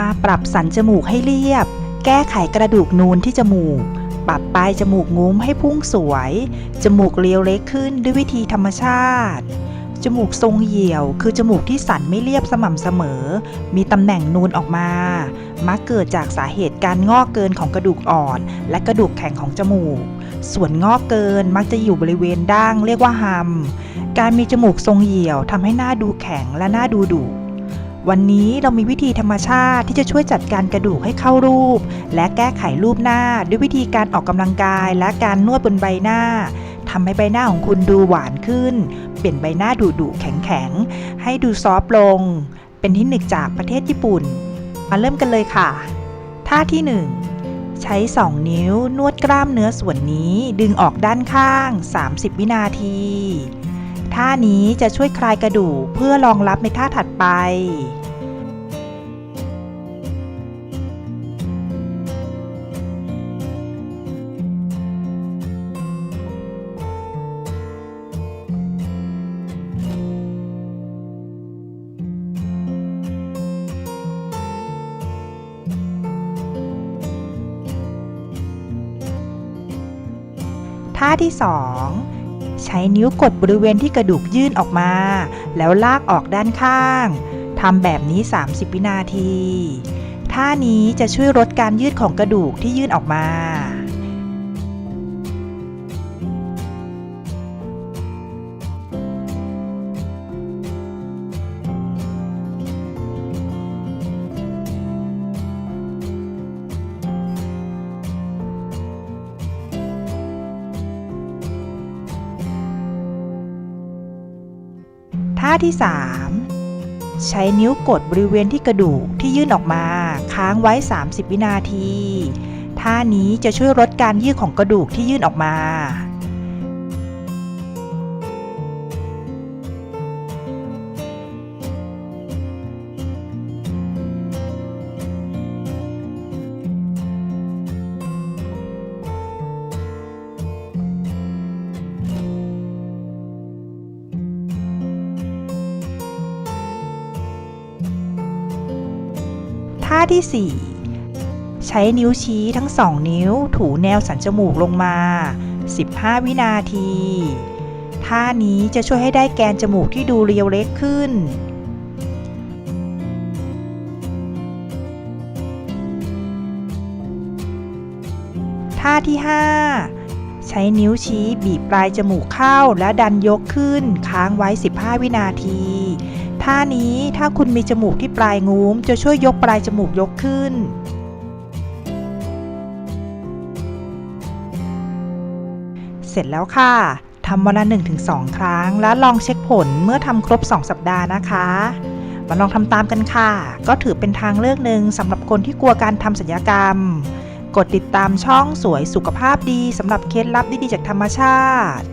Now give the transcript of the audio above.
มาปรับสันจมูกให้เรียบ แก้ไขกระดูกนูนที่จมูก ปรับปลายจมูกงุ้มให้พุ่งสวย จมูกเรียวเล็กขึ้นด้วยวิธีธรรมชาติ จมูกทรงเหี่ยว คือจมูกที่สันไม่เรียบสม่ำเสมอ มีตำแหน่งนูนออกมา มักเกิดจากสาเหตุการงอกเกินของกระดูกอ่อน และกระดูกแข็งของจมูก ส่วนงอกเกินมักจะอยู่บริเวณดั้งเรียกว่าฮัมการมีจมูกทรงเหี่ยวทำให้หน้าดูแข็งและหน้าดูดุ วันนี้เรามีวิธีธรรมชาติที่จะช่วยจัดการกระดูกให้เข้ารูป และแก้ไขรูปหน้าด้วยวิธีการออกกำลังกาย และการนวดบนใบหน้าทำให้ใบหน้าของคุณดูหวานขึ้น เปลี่ยนใบหน้าดุดุแข็งแข็งให้ดูซอฟต์ลง เป็นเทคนิคจากประเทศญี่ปุ่น มาเริ่มกันเลยค่ะ ท่าที่ 1 ใช้ 2 นิ้วนวดกล้ามเนื้อส่วนนี้ดึงออกด้านข้าง 30 วินาที ท่านี้จะช่วยคลายกระดูกเพื่อรองรับในท่าถัดไป ท่าที่ 2 ใช้นิ้วกดบริเวณที่กระดูกยื่นออกมา แล้วลากออกด้านข้างทำแบบนี้ 30 วินาที ท่านี้จะช่วยลดการยืดของกระดูกที่ยื่นออกมา ท่าที่ 3 ใช้นิ้วกดบริเวณที่กระดูกที่ยื่นออกมา ค้างไว้ 30 วินาที ท่านี้จะช่วยลดการยืดของกระดูกที่ยื่นออกมา ท่าที่ 4 ใช้นิ้วชี้ทั้งสองนิ้วถูแนวสันจมูกลงมา 15 วินาที ท่านี้จะช่วยให้ได้แกนจมูกที่ดูเรียวเล็กขึ้น ท่าที่ 5ใช้นิ้วชี้บีบปลายจมูกเข้าและดันยกขึ้นค้างไว้ 15 วินาที ท่านี้ถ้าคุณมีจมูกที่ปลายงุ้ม จะช่วยยกปลายจมูกยกขึ้น เสร็จแล้วค่ะทำวันละ 1-2 ครั้ง แล้วลองเช็คผลเมื่อทำครบ 2 สัปดาห์นะคะมาลองทำตามกันค่ะ ก็ถือเป็นทางเลือกหนึ่งสำหรับคนที่กลัวการทำศัลยกรรม กดติดตามช่องสวยสุขภาพดีสำหรับเคล็ดลับดีๆจากธรรมชาติ